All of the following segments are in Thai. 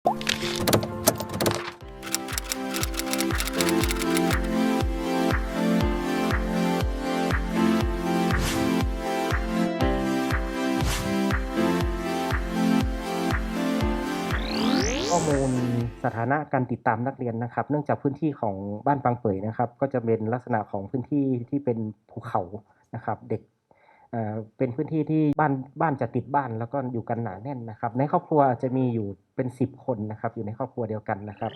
ข้อมูลสถานะการติดตามนักเรียนนะครับ เนื่องจากพื้นที่ของบ้านปางเปยนะครับ ก็จะเป็นลักษณะของพื้นที่ที่เป็นภูเขานะครับ เด็ก เป็นพื้นที่ที่บ้านบ้านจะติดบ้านแล้วก็อยู่กันหนาแน่นนะครับ ในครอบครัวจะมีอยู่เป็นสิบคนนะครับอยู่ในครอบครัวเดียวกันนะครับ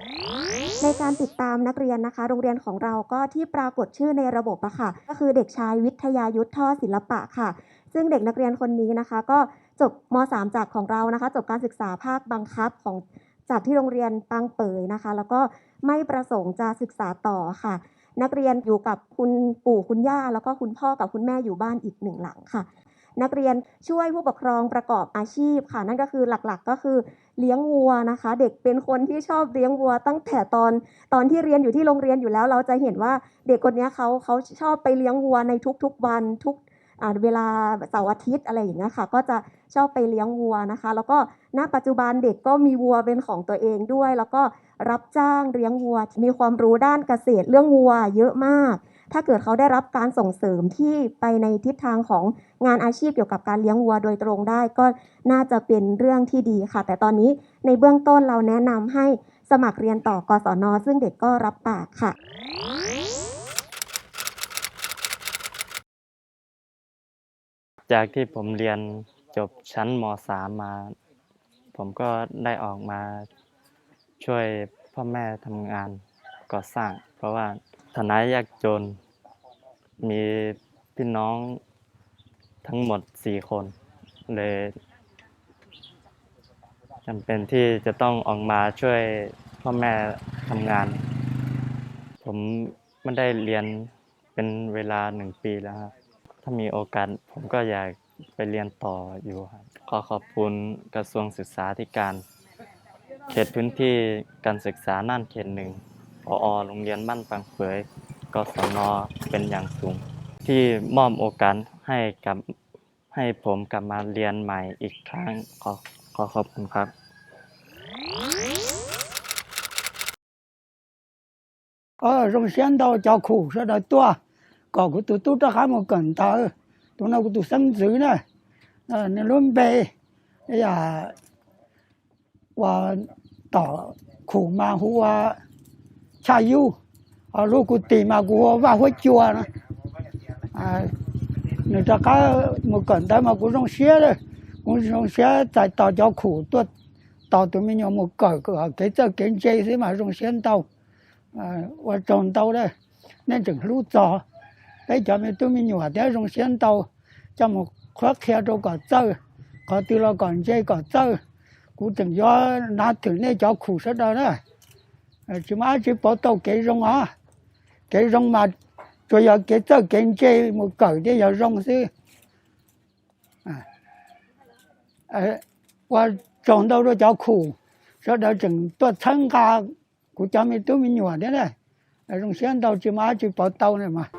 ในการติดตามนักเรียนนะคะ โรงเรียนของเราก็ที่ปรากฏชื่อในระบบอะค่ะ ก็คือเด็กชายวิทยายุทธท่อศิลปะค่ะ ซึ่งเด็กนักเรียนคนนี้นะคะ ก็จบม .3 จากของเรานะคะ จบการศึกษาภาคบังคับของ จากที่โรงเรียนปังเปยนะคะ แล้วก็ไม่ประสงค์จะศึกษาต่อค่ะ นักเรียนอยู่กับคุณปู่คุณย่า แล้วก็คุณพ่อกับคุณแม่อยู่บ้านอีกหนึ่งหลังค่ะ นักเรียนช่วยผู้ปกครองประกอบอาชีพค่ะ นั่นก็คือหลักๆก็คือเลี้ยงวัวนะคะ เด็กเป็นคนที่ชอบเลี้ยงวัว ตั้งแต่ตอนตอนที่เรียนอยู่ที่โรงเรียนอยู่แล้ว เราจะเห็นว่าเด็กคนนี้เขาเขาชอบไปเลี้ยงวัวในทุกๆวันทุก เวลาเสาร์อาทิตย์อะไรอย่างเงี้ยค่ะ ก็จะชอบไปเลี้ยงวัวนะคะ แล้วก็ณปัจจุบันเด็กก็มีวัวเป็นของตัวเองด้วย แล้วก็รับจ้างเลี้ยงวัว มีความรู้ด้านเกษตรเรื่องวัวเยอะมาก ถ้าเกิดเขาได้รับการส่งเสริมที่ไปในทิศทางของงานอาชีพเกี่ยวกับการเลี้ยงวัวโดยตรงได้ ก็น่าจะเป็นเรื่องที่ดีค่ะ แต่ตอนนี้ในเบื้องต้นเราแนะนำให้สมัครเรียนต่อกศนซึ่งเด็กก็รับปากค่ะ จากที่ผมเรียนจบชั้นม .3 มา ผมก็ได้ออกมาช่วยพ่อแม่ทำงานก่อสร้าง เพราะว่าฐานะยากจน มีพี่น้องทั้งหมดสี่คน เลยจำเป็นที่จะต้องออกมาช่วยพ่อแม่ทำงาน ผมไม่ได้เรียนเป็นเวลาหนึ่งปีแล้วครับ ถ้ามีโอกาสผมก็อยากไปเรียนต่ออยู่ครับขอขอบคุณกระทรวงศึกษาธิการ เขตพื้นที่การศึกษาน่านเขตหนึ่งพอโรงเรียนบ้านปังเผยกศนเป็นอย่างสูง ที่มอบโอกาสให้กับให้ผมกลับมาเรียนใหม่อีกครั้งขอขอขอบคุณครับ ở trong sen đâu cho khủ sẽ đợi tua có cái tôi tôi à, cho khá một cẩn tờ tôi nào của tôi sân dữ nè. Nên luôn về, bây giờ và tỏ khổ mà hú cha yêu ở lúc của tìm mà của vào hết chùa nữa à nó cho cá một cẩn tới mà cũng rong xe rồi cũng rong xe tại tỏ cho khổ tôi tỏ tụi mình nhau một cởi cửa cái tờ kiến chế thế mà rong xe tàu. À và tròn tàu đây nên chẳng lúc tỏ cái cho mình tôi mình nhỏ thế dùng sen tàu. Cho một khoác khe cho cả tơ có từ lo còn dây cả tơ. Cũng từng gió nát thử này cho khổ sơ đó. Ờ, đó chỉ mà chỉ bỏ tàu cái rong á. Cái rong mà cho giờ cái tơ cái dây một cỡ thì giờ rong xí à. Ờ, qua trồng đâu đó cho khổ, sơ đó chừng tôi thân ca của cho mình tôi mình nhỏ thế này. Ờ, rong sen tàu chỉ mà chỉ bỏ tàu này mà.